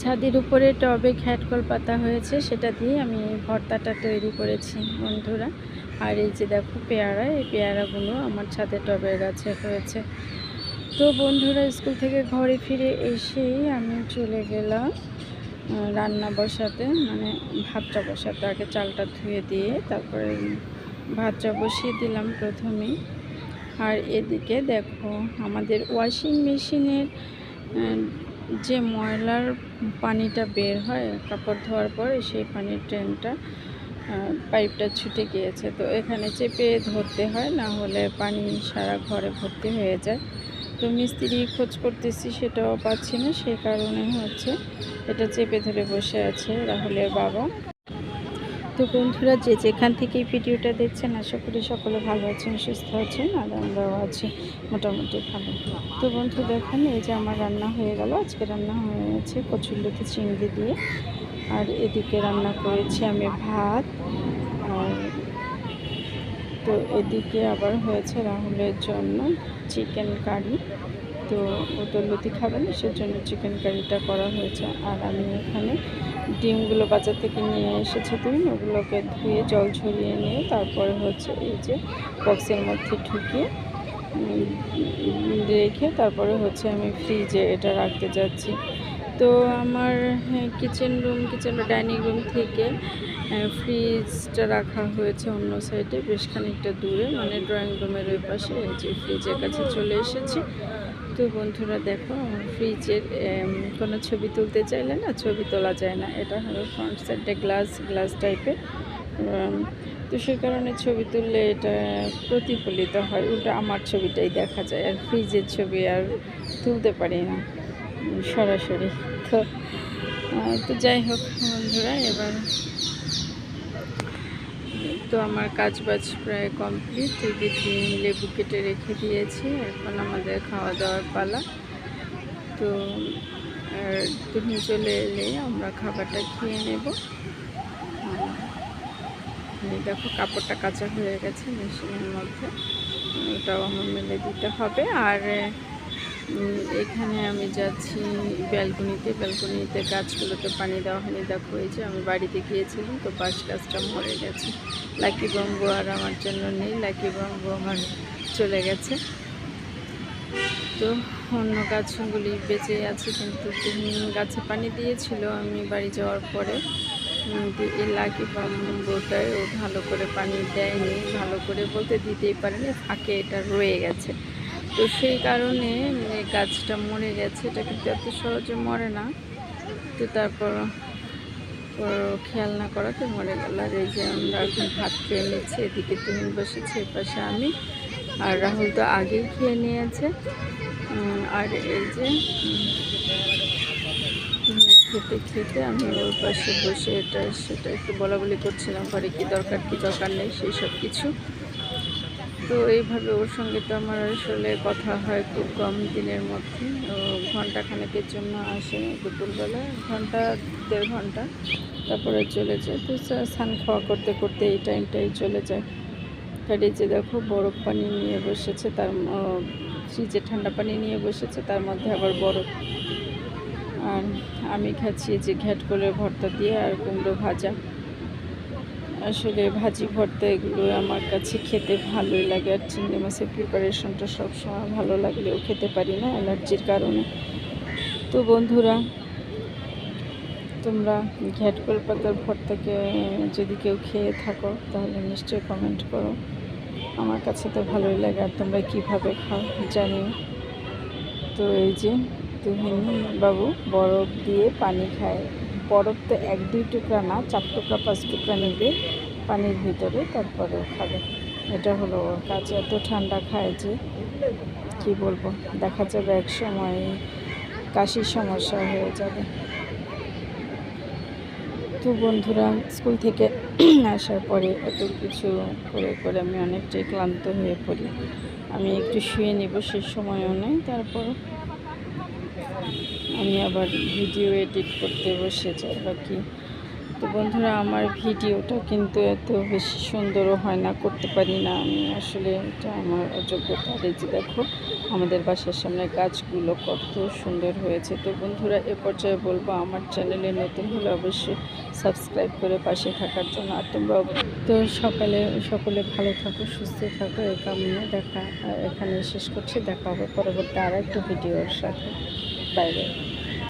ছাদের উপরে টবে ঘ্যাটকল পাতা হয়েছে, সেটা দিয়ে আমি ভর্তাটা তৈরি করেছি, বন্ধুরা। আর এই যে দেখো পেয়ারা, এই পেয়ারাগুলো আমার ছাদের টবের গাছে হয়েছে। তো বন্ধুরা, স্কুল থেকে ঘরে ফিরে এসেই আমি চলে গেলাম রান্না বসাতে মানে ভাতটা বসাতে। আগে চালটা ধুয়ে দিয়ে তারপরে ভাতটা বসিয়ে দিলাম প্রথমেই। আর এদিকে দেখো, আমাদের ওয়াশিং মেশিনের যে ময়লার পানিটা বের হয়, কাপড় ধোয়ার পরে সেই পানির ট্রেনটা পাইপটা ছুটে গিয়েছে। তো এখানে চেপে ধরতে হয়, না হলে পানি সারা ঘরে ভর্তি হয়ে যায়। তো মিস্ত্রি খোঁজ করতেছি, সেটাও পাচ্ছি না। সেই কারণে হচ্ছে এটা চেপে ধরে বসে আছে রাহুলের বাবা। তো বন্ধুরা যে যেখান থেকে এই ভিডিওটা দেখছেন, আশা করি সকলে ভালো আছেন, সুস্থ আছেন, আর আমরাও আছি মোটামুটি ভালো। তো বন্ধু, দেখেন, এই যে আমার রান্না হয়ে গেল। আজকে রান্না হয়ে গেছে কচুরলতি চিংড়ি দিয়ে। আর এদিকে রান্না করেছি আমি ভাত। আর তো এদিকে আবার হয়েছে রাহুলের জন্য চিকেন কারি। তো ও তো লতি খাবে না, সেজন্য চিকেন কারিটা করা হয়েছে। আর আমি এখানে ডিমগুলো বাজার থেকে নিয়ে এসেছে তুমি ওগুলোকে ধুয়ে জল ঝরিয়ে নিয়ে তারপরে হচ্ছে এই যে বক্সের মধ্যে ঢুকিয়ে রেখে তারপরে হচ্ছে আমি ফ্রিজে এটা রাখতে যাচ্ছি। তো আমার kitchen room kitchen dining room থেকে ফ্রিজটা রাখা হয়েছে অন্য সাইডে বেশ খানিকটা দূরে মানে ড্রয়িং রুমের ওই পাশে যে ফ্রিজের কাছে চলে এসেছি। তো বন্ধুরা দেখো ফ্রিজের কোনো ছবি তুলতে চাইলে না, ছবি তোলা যায় না। এটা হলো ফ্রন্ট সাইডে গ্লাস গ্লাস টাইপের তো সেই কারণে ছবি তুললে এটা প্রতিফলিত হয়। উল্টা আমার ছবিটাই দেখা যায়, আর ফ্রিজের ছবি আর তুলতে পারি না। সরাসরি। তো তো যাই হোক বন্ধুরা, এবার তো আমার কাজ বাজ প্রায় কমপ্লিট। এদিকে লেবু কেটে রেখে দিয়েছি। এখন আমাদের খাওয়া দাওয়ার পালা। তো তুমি চলে এলে আমরা খাবারটা খেয়ে নেব। দেখো কাপড়টা কাঁচা হয়ে গেছে মেশিনের মধ্যে। ওটাও আমার মেলে দিতে হবে। আর এখানে আমি যাচ্ছি ব্যালকনিতে। ব্যালকনিতে গাছগুলোতে পানি দেওয়া হয়নি। দেখো, এই যে আমি বাড়িতে গিয়েছিলাম, তো বাঁশ গাছটা মরে গেছে। লাকি বম্বু আর আমার জন্য নেই। লাকি বম্বু আমার চলে গেছে। তো অন্য গাছগুলি বেঁচে আছে, কিন্তু গাছে পানি দিয়েছিল আমি বাড়ি যাওয়ার পরে। এই লাকি বাম্বুটায় ও ভালো করে পানি দেয়নি। ভালো করে বলতে দিতেই পারেনি, ফাঁকে এটা রয়ে গেছে। তো সেই কারণে এই গাছটা মরে গেছে। এটা কিন্তু এত সহজে মরে না। তো তারপর খেয়াল না করাতে মরে গেল। আর এই যে আমরা এখন ভাত খেয়ে নিচ্ছি, এদিকে তুমি বসেছি এপাশে আমি। আর রাহুল তো আগেই খেয়ে নিয়েছে। আর এই যে খেতে খেতে আমি ওর পাশে বসে এটা সেটা একটু বলা বলি করছিলাম। ঘরে কী দরকার কী দরকার নেই, সেই সব কিছু। তো এইভাবে ওর সঙ্গে তো আমার আসলে কথা হয় খুব কম দিনের মধ্যে। ঘণ্টা খানেকের জন্য আসে দুপুরবেলা, ঘণ্টা, দেড় ঘণ্টা, তারপরে চলে যায়। তো স্নান খাওয়া করতে করতে এই টাইমটাই চলে যায়। আর যে দেখো, বরফ পানি নিয়ে বসেছে, তার ফ্রিজে ঠান্ডা পানি নিয়ে বসেছে, তার মধ্যে আবার বরফ। আর আমি খাচ্ছি যে ঘ্যাটকলের ভর্তা দিয়ে আর কুমড়ো ভাজা। আসলে ভাজি, ভর্তা এগুলো আমার কাছে খেতে ভালোই লাগে আর চিংড়ি মাছের প্রিপারেশনটা সবসময় ভালো লাগলেও খেতে পারি না অ্যালার্জির কারণে। তো বন্ধুরা, তোমরা ঘ্যাটকল পাতার ভর্তাকে যদি কেউ খেয়ে থাকো, তাহলে নিশ্চয়ই কমেন্ট করো। আমার কাছে তো ভালোই লাগে আর তোমরা কীভাবে খাও জানিও। তো এই যে তুহিন বাবু বরফ দিয়ে পানি খায়। বরফ তো এক, দুই টুকরা না, চার টুকরা, পাঁচ টুকরা নেবে পানির ভিতরে, তারপরে খাবে। এটা হলো ওর কাজ। এত ঠান্ডা খায় যে কি বলব? দেখা যাবে এক সময় কাশির সমস্যা হয়ে যাবে। তো বন্ধুরা, স্কুল থেকে আসার পরে এত কিছু করে করে আমি অনেকটাই ক্লান্ত হয়ে পড়ি। আমি একটু শুয়ে নিব সেই সময়ও নেই তারপর আমি আবার ভিডিও এডিট করতে বসে যাই, বাকি তো বন্ধুরা আমার ভিডিওটা কিন্তু এত বেশি সুন্দরও হয় না, করতে পারি না আমি। আসলে এটা আমার অযোগ্যতা। যে দেখো, আমাদের বাসার সামনে গাছগুলো কত সুন্দর হয়েছে। তো বন্ধুরা, এ পর্যায়ে বলব, আমার চ্যানেলে নতুন হলে অবশ্যই সাবস্ক্রাইব করে পাশে থাকার জন্য আর তোমরা তো সকালে, সকলে ভালো থাকো, সুস্থ থাকো। এই কামনে দেখা এখানে শেষ করছি। দেখা হবে পরবর্তী আর একটা ভিডিওর সাথে। Bye bye